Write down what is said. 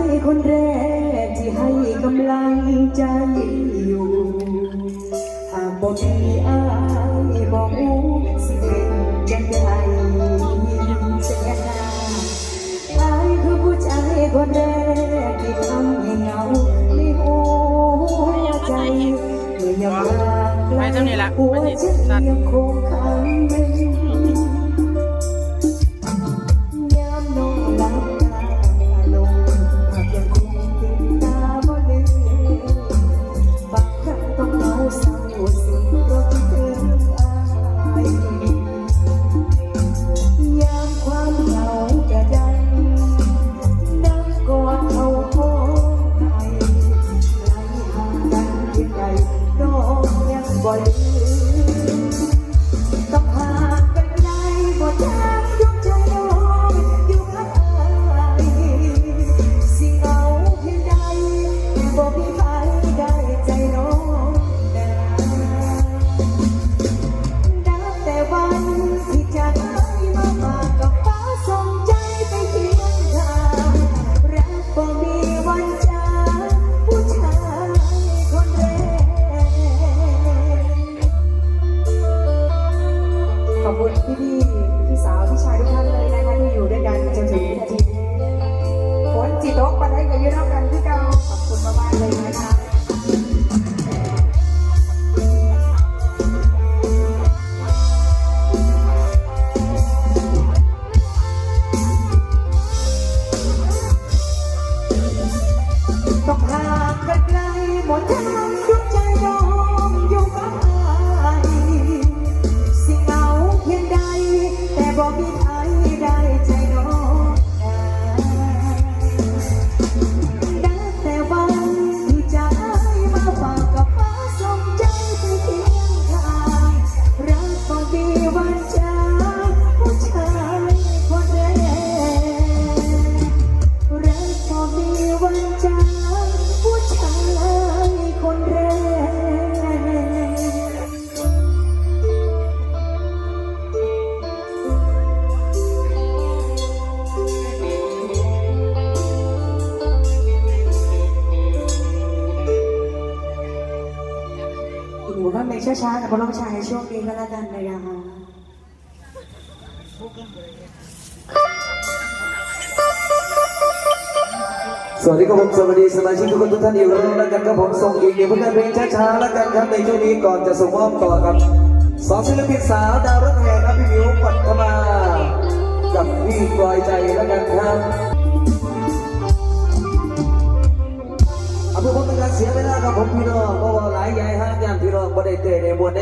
คือผู้ชายคนแรกที่ให้กำลังใจอยู่หากบอกมีอายบอกอู้สิเป็นจังใดสียหน้าอายคือผู้ชายคนแรก ยั พี่พี่พี่สาวพี่ชายทุกท่านเลยนะคะที่อยู่ด้วยกันจนถึงวินาทีนี้ฝนจิตตกปันให้กับยืนรับกันที่กัน อีกหมู่บ้านเพลงช้าๆแต่พวกเราชายให้โชคดีก็แล้วกันเลยนะคะสวัสดีครับผมสวัสดีสมาชิกทุกคนทุกท่านอยู่แล้วกันครับผมส่งอีกหนึ่งผลงานเพลงช้าๆแล้วกันครับในช่วงนี้ก่อนจะส่งมอบต่อครับสองศิลปินสาวดาวรถแห่ครับพี่มิวปัทมากับพี่กลอยใจแล้วกันครับ สียเวลาครับผมพี่น้องเพราะว่าหลายยายห้างยามพี่น้องบ่ได้เตะในมวลได้